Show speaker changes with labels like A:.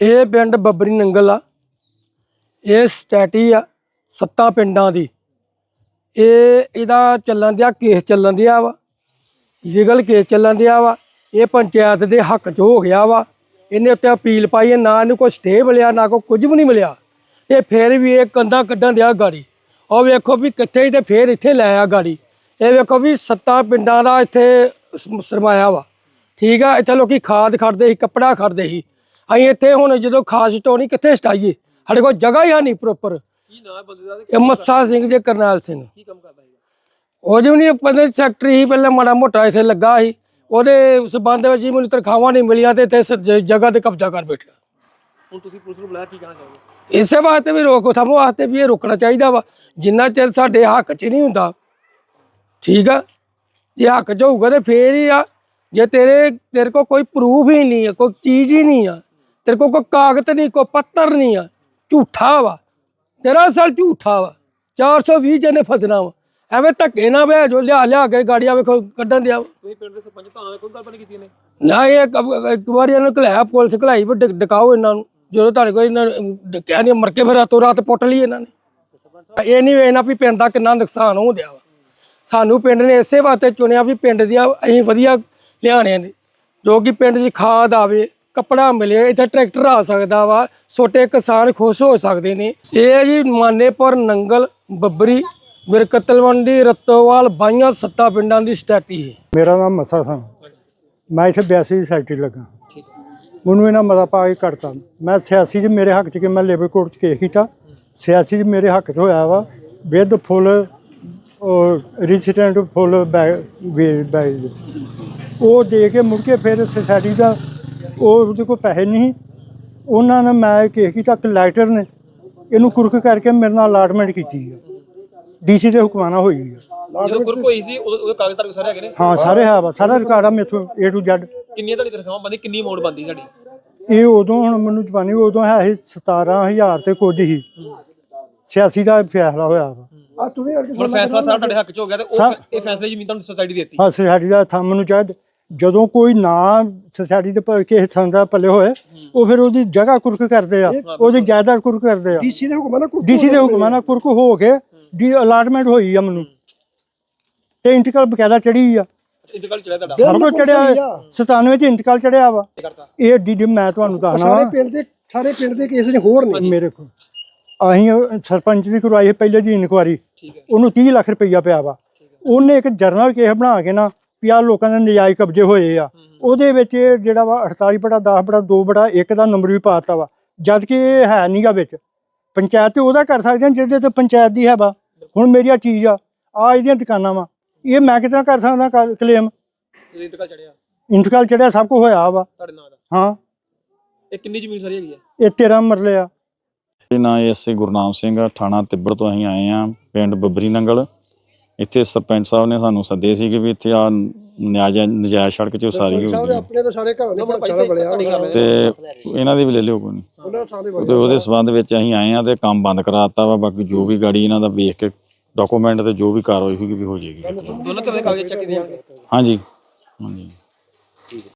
A: ਇਹ ਪਿੰਡ ਬੱਬਰੀ ਨੰਗਲ ਆ। ਇਹ ਸਟੈਟੀ ਆ ਸੱਤਾ ਪਿੰਡਾਂ ਦੀ। ਇਹ ਇਹਦਾ ਚੱਲਣ ਦਿਆ, ਕੇਸ ਚੱਲਣ ਦਿਆ ਵਾ। ਲੀਗਲ ਕੇਸ ਚੱਲਣ ਦਿਆ ਵਾ। ਇਹ ਪੰਚਾਇਤ ਦੇ ਹੱਕ 'ਚ ਹੋ ਗਿਆ ਵਾ। ਇਹਨੇ ਉੱਤੇ ਅਪੀਲ ਪਾਈ ਹੈ ਨਾ ਇਹਨੂੰ ਕੋਈ ਸਟੇ ਮਿਲਿਆ, ਨਾ ਕੋਈ ਕੁਝ ਵੀ ਨਹੀਂ ਮਿਲਿਆ। ਇਹ ਫੇਰ ਵੀ ਇਹ ਕੰਦਾ ਕੱਢਣ ਦਿਆ ਗਾੜੀ। ਉਹ ਵੇਖੋ ਵੀ ਕਿੱਥੇ ਹੀ ਤੇ ਫੇਰ ਇੱਥੇ ਲੈ ਆ ਗਾੜੀ। ਇਹ ਵੇਖੋ ਵੀ ਸੱਤਾ ਪਿੰਡਾਂ ਦਾ ਇੱਥੇ ਸਰਮਾਇਆ ਵਾ। ਠੀਕ ਆ, ਇੱਥੇ ਲੋਕੀ ਖਾਦ ਖੜਦੇ ਸੀ, ਕੱਪੜਾ ਖੜਦੇ ਸੀ। ਅਸੀਂ ਇੱਥੇ ਹੁਣ ਜਦੋਂ ਖਾਦ ਸਟੋਣੀ ਕਿੱਥੇ ਸਟਾਈਏ? ਸਾਡੇ ਕੋਲ ਜਗ੍ਹਾ ਹੀ ਹੈ ਨਹੀਂ ਪ੍ਰੋਪਰ
B: ਕੀ ਨਾਮ ਹੈ ਬੰਦੇ ਦਾ
A: ਇਹ ਮੱਸਾ ਸਿੰਘ ਜੇ ਕਰਨੈਲ ਸਿੰਘ।
B: ਕੀ ਕੰਮ ਕਰਦਾ ਹੈਗਾ
A: ਉਹ ਜਿਵੇਂ ਨਹੀਂ ਪੰਦੇ ਸੈਕਟਰੀ ਸੀ ਪਹਿਲਾਂ ਮਾੜਾ ਮੋਟਾ ਇੱਥੇ ਲੱਗਾ ਸੀ। ਉਹਦੇ ਸਬੰਧ ਵਿੱਚ ਹੀ ਮੈਨੂੰ ਤਨਖਾਹਾਂ ਨਹੀਂ ਮਿਲੀਆਂ ਤੇ ਇੱਥੇ ਸ- ਜ- ਜਗ੍ਹਾ ਤੇ ਕਬਜ਼ਾ ਕਰ ਬੈਠਾ
B: ਹੁਣ ਤੁਸੀਂ ਪੁਲਿਸ ਨੂੰ ਬੁਲਾਇਆ ਕੀ ਕਹਿਣਾ ਚਾਹੋਗੇ?
A: ਇਸੇ ਵਾਸਤੇ ਵੀ ਰੋਕ ਥਮ ਵਾਸਤੇ ਵੀ ਇਹ ਰੁਕਣਾ ਚਾਹੀਦਾ ਵਾ। ਜਿੰਨਾ ਚਿਰ ਸਾਡੇ ਹੱਕ 'ਚ ਨਹੀਂ ਹੁੰਦਾ ਠੀਕ ਆ? ਜੇ ਹੱਕ 'ਚ ਹੋਊਗਾ ਤੇ ਫੇਰ ਹੀ ਆ। ਜੇ ਤੇਰੇ ਤੇਰੇ ਕੋਲ ਕੋਈ ਪ੍ਰੂਫ ਹੀ ਨਹੀਂ ਆ ਕੋਈ ਚੀਜ਼ ਹੀ ਨਹੀਂ ਆ। ਤੇਰੇ ਕੋਲ ਕੋਈ ਕਾਗਜ਼ ਨਹੀਂ ਕੋਈ ਪੱਤਰ ਨਹੀਂ ਆ। ਝੂਠਾ ਵਾ। ਤੇਰਾ ਅਸਲ ਝੂਠਾ ਵਾ। 420 ਜਣੇ ਫਸਣਾ ਵਾ। ਐਵੇਂ ਧੱਕੇ ਨਾ ਵੇ ਜੋ ਲਿਆ ਲਿਆ ਕੇ ਗਾੜੀਆਂ ਵੇਖੋ ਕੱਢਣ ਦਿਆ।
B: ਤੁਸੀਂ ਪਿੰਡ ਦੇ ਸਰਪੰਚ ਤਾਂ ਕੋਈ ਗੱਲਬਾਤ ਕੀਤੀ ਇਹਨੇ?
A: ਨਾ ਇਹ ਕ- ਇੱਕ ਵਾਰੀ ਇਹਨਾਂ ਨੂੰ ਘਲਾਇਆ ਪੁਲਿਸ ਘਲਾਈ ਵੀ ਡਿ- ਡਕਾਓ ਇਹਨਾਂ ਨੂੰ। ਜਦੋਂ ਤੁਹਾਡੇ ਕੋਲ ਇਹਨਾਂ ਨੇ ਡਕਿਆ ਨਹੀਂ ਮਰ ਕੇ ਫਿਰ ਰਾਤੋਂ ਰਾਤ ਪੁੱਟ ਲਈ ਇਹਨਾਂ ਨੇ। ਇਹ ਨਹੀਂ ਵੇਖਣਾ ਵੀ ਪਿੰਡ ਦਾ ਕਿੰਨਾ ਨੁਕਸਾਨ ਹੋ ਗਿਆ ਵਾ। ਸਾਨੂੰ ਪਿੰਡ ਨੇ ਇਸੇ ਵਾਸਤੇ ਚੁਣਿਆ ਵੀ ਪਿੰਡ ਦੀਆਂ ਅਸੀਂ ਵਧੀਆ ਲਿਆਣੇ ਨੇ। ਜੋ ਕਿ ਪਿੰਡ 'ਚ ਖਾਦ ਆਵੇ ਕੱਪੜਾ ਮਿਲੇ ਇੱਥੇ ਟਰੈਕਟਰ ਆ ਸਕਦਾ ਵਾ, ਛੋਟੇ ਕਿਸਾਨ ਖੁਸ਼ ਹੋ ਸਕਦੇ ਨੇ। ਇਹ ਹੈ ਜੀ ਮਾਨੇਪੁਰ ਨੰਗਲ ਬੱਬਰੀ ਬਿਰਕਤਲਵੰਡੀ ਰਤੋਵਾਲ, ਬਾਈਆਂ ਸੱਤਾ ਪਿੰਡਾਂ ਦੀ ਸਟੈਟੀ ਹੈ।
C: ਮੇਰਾ ਨਾਮ ਮਸਾ ਸਿੰਘ। ਮੈਂ ਇੱਥੇ 82 ਸੈਕਟਰੀ ਲੱਗਾ। ਮੈਨੂੰ ਇਹਨਾਂ ਮਤਾ ਪਾ ਕੇ ਕੱਟਤਾ। ਮੈਂ ਸਿਆਸੀ 'ਚ ਮੇਰੇ ਹੱਕ 'ਚ ਕਿ ਮੈਂ ਲੇਬਰ ਕੋਰਟ 'ਚ ਕੇਸ ਕੀਤਾ। ਸਿਆਸੀ 'ਚ ਮੇਰੇ ਹੱਕ 'ਚ ਹੋਇਆ ਵਾ। ਵਿਦ ਫੁੱਲ ਔਰ ਰੈਜ਼ੀਡੈਂਟ ਫੁੱਲ ਬੈਗ ਉਹ ਦੇ ਕੇ ਮੁੜ ਕੇ ਫਿਰ ਸੋਸਾਇਟੀ ਦਾ ਉਹ ਉਹਦੇ ਕੋਲ ਪੈਸੇ ਨਹੀਂ ਉਹਨਾਂ ਨੇ ਮੈਂ ਕੇਸ ਕੀਤਾ ਕਲੈਕਟਰ ਨੇ। ਇਹਨੂੰ ਕੁਰਕ ਕਰਕੇ ਮੇਰੇ ਨਾਲ ਅਲਾਟਮੈਂਟ ਕੀਤੀ ਹੈ ਡੀਸੀ ਦੇ ਹੁਕਮਾਨਾ ਹੋਈ ਹੈ
B: ਜਦੋਂ ਗੁਰਕ ਹੋਈ ਸੀ ਉਦੋਂ ਉਹਦੇ ਕਾਗਜ਼ ਕੋਲ ਸਾਰੇ ਹੈਗੇ ਨੇ?
C: ਹਾਂ ਸਾਰੇ ਹੈ ਵਾ ਸਾਰਾ ਰਿਕਾਰਡ ਆ ਮੇਥੋਂ A to Z
B: ਕਿੰਨੀਆਂ ਤੁਹਾਡੀ ਤਨਖਾਹਾਂ ਬੰਦੀ ਕਿੰਨੀ ਅਮਾਉਂਟ ਬੰਦੀ ਤੁਹਾਡੀ?
C: ਇਹ ਉਦੋਂ ਹੁਣ ਮੈਨੂੰ ਜਵਾਨੀ ਉਦੋਂ ਹੈ ਸੀ 17000 ਤੇ ਕੁਝ ਹੀ ਸਿਆਸੀ ਦਾ ਫੈਸਲਾ ਹੋਇਆ ਵਾ।
B: ਹੁਣ ਫੈਸਲਾ ਸਾਰਾ ਤੁਹਾਡੇ ਹੱਕ 'ਚ ਹੋ ਗਿਆ ਤੇ ਉਹ ਫੈ- ਇਹ ਫੈਸਲੇ ਜ਼ਮੀਨ ਤੁਹਾਨੂੰ ਸੁਸਾਇਟੀ ਦੇ ਦਿੱਤੀ।
C: ਹਾਂ ਸੋਸਾਇਟੀ ਦਾ ਥੰਮ ਨੂੰ ਚਾਹਦ ਜਦੋਂ ਕੋਈ ਨਾ ਸੋਸਾਇਟੀ ਦੇ ਪਰ ਕਿਸੇ ਸੰਦ ਦਾ ਪੱਲੇ ਹੋਏ ਉਹ ਫਿਰ ਉਹਦੀ ਜਗ੍ਹਾ ਕੁਰਕ ਕਰਦੇ ਆ ਉਹਦੀ ਜਾਇਦਾਦ ਕੁਰਕ ਕਰਦੇ ਆ।
A: ਡੀਸੀ ਦੇ ਹੁਕਮਾਂ ਨਾਲ
C: ਡੀਸੀ ਦੇ ਹੁਕਮਾਂ ਨਾਲ ਕੁਰਕ ਹੋ ਕੇ ਦੀ ਅਲਾਟਮੈਂਟ ਹੋਈ ਆ ਮੈਨੂੰ। ਤੇ ਇੰਤਕਾਲ ਬਕਾਇਦਾ ਚੜੀ ਆ।
B: ਇੰਤਕਾਲ ਚੜਿਆ ਤੁਹਾਡਾ?
C: ਤੋਂ ਚੜਿਆ 97 ਚ ਇੰਤਕਾਲ ਚੜਿਆ ਵਾ। ਇਹ ਡੀ ਮੈਂ ਤੁਹਾਨੂੰ ਦੱਸਣਾ ਵਾ।
A: ਪਿੰਡ ਦੇ ਸਾਰੇ ਪਿੰਡ ਦੇ ਕੇਸ ਨੇ ਹੋਰ ਨੇ।
C: ਮੇਰੇ ਕੋਲ। ਅਸੀਂ ਸਰਪੰਚ ਦੀ ਕਰਵਾਈ ਪਹਿਲੇ ਦੀ ਇਨਕੁਆਰੀ। ਉਹਨੂੰ 30 ਲੱਖ ਰੁਪਈਆ ਪਿਆ ਵਾ। ਉਹਨੇ ਇੱਕ ਜਰਨਲ ਕੇਸ ਬਣਾ ਕੇ ਨਾ ਵੀ ਲੋਕਾਂ ਦੇ ਨਜਾਇਜ਼ ਕਬਜ਼ੇ ਹੋਏ ਆ। ਉਹਦੇ ਵਿੱਚ ਜਿਹੜਾ ਵਾ 48 ਬਟਾ 10 ਬਟਾ 2 ਬਟਾ 1 ਦਾ ਨੰਬਰ ਵੀ ਪਾਤਾ ਵਾ। ਜਦ ਕਿ ਇਹ ਹੈ ਨਹੀਂਗਾ ਵਿੱਚ। ਪੰਚਾਇਤ ਤੇ ਉਹਦਾ ਕਰ ਸਕਦੇ ਆ ਜਿਹਦੇ ਤੇ ਪੰਚਾਇਤ ਦੀ ਹੈ ਵਾ ਹੁਣ ਮੇਰੀ ਆ ਚੀਜ਼ ਆ ਆ ਇਹਦੀਆਂ ਦੁਕਾਨਾਂ ਵਾ। ਇਹ ਮੈਂ ਕਿਤਨਾ ਕਰ ਸਕਦਾ ਕਲੇਮ
B: ਇੰਤਕਾਲ ਚੜਿਆ
C: ਇੰਤਕਾਲ ਚੜਿਆ ਸਭ ਕੁਝ ਹੋਇਆ ਵਾ।
B: ਤੁਹਾਡੇ
C: ਹਾਂ।
B: ਇਹ ਕਿੰਨੀ ਜ਼ਮੀਨ ਸਾਰੀ ਹੈਗੀ ਹੈ
C: ਇਹ 13 ਮਰਲੇ ਆ।
D: ਇਹ ਨਾਂ ਐਸਏ ਗੁਰਨਾਮ ਸਿੰਘ ਆ। ਥਾਣਾ ਤਿੱਬੜ ਤੋਂ ਅਸੀਂ ਆਏ ਆ ਪਿੰਡ ਬੱਬਰੀ ਨੰਗਲ। ਇੱਥੇ ਸਰਪੰਚ ਸਾਹਿਬ ਨੇ ਸਾਨੂੰ ਸੱਦੇ ਸੀ ਕਿ ਵੀ ਇੱਥੇ ਆ ਨਜਾਇਜ਼ ਨਜਾਇਜ਼ ਸੜਕ 'ਚ ਉਸਾਰੀ ਹੋ। ਗਈ
A: ਆਪਣੇ ਤਾਂ ਸਾਰੇ ਘਰਾਂ ਦੇ
D: ਇਹਨਾਂ ਦੀ ਵੀ ਲੈ ਲਿਓ ਕੋਈ ਨਹੀਂ।
A: ਉਹਨਾਂ ਸਾਰੇ
D: ਤੇ ਉਹਦੇ ਸਬੰਧ ਵਿੱਚ ਅਸੀਂ ਆਏ ਆ ਤੇ ਕੰਮ ਬੰਦ ਕਰਾਤਾ ਵਾ ਬਾਕੀ ਜੋ ਵੀ ਗਾੜੀ ਇਹਨਾਂ ਦਾ ਵੇਖ ਕੇ ਡਾਕੂਮੈਂਟ ਤੇ ਜੋ ਵੀ ਕਾਰਵਾਈ ਹੋਈ ਵੀ ਹੋ ਜਾਏਗੀ।
B: ਦੋਨੋਂ ਤਰ੍ਹਾਂ ਦੇ ਕਾਗਜ਼ ਚੱਕ ਦੇ
D: ਹਾਂਜੀ। ਹਾਂਜੀ।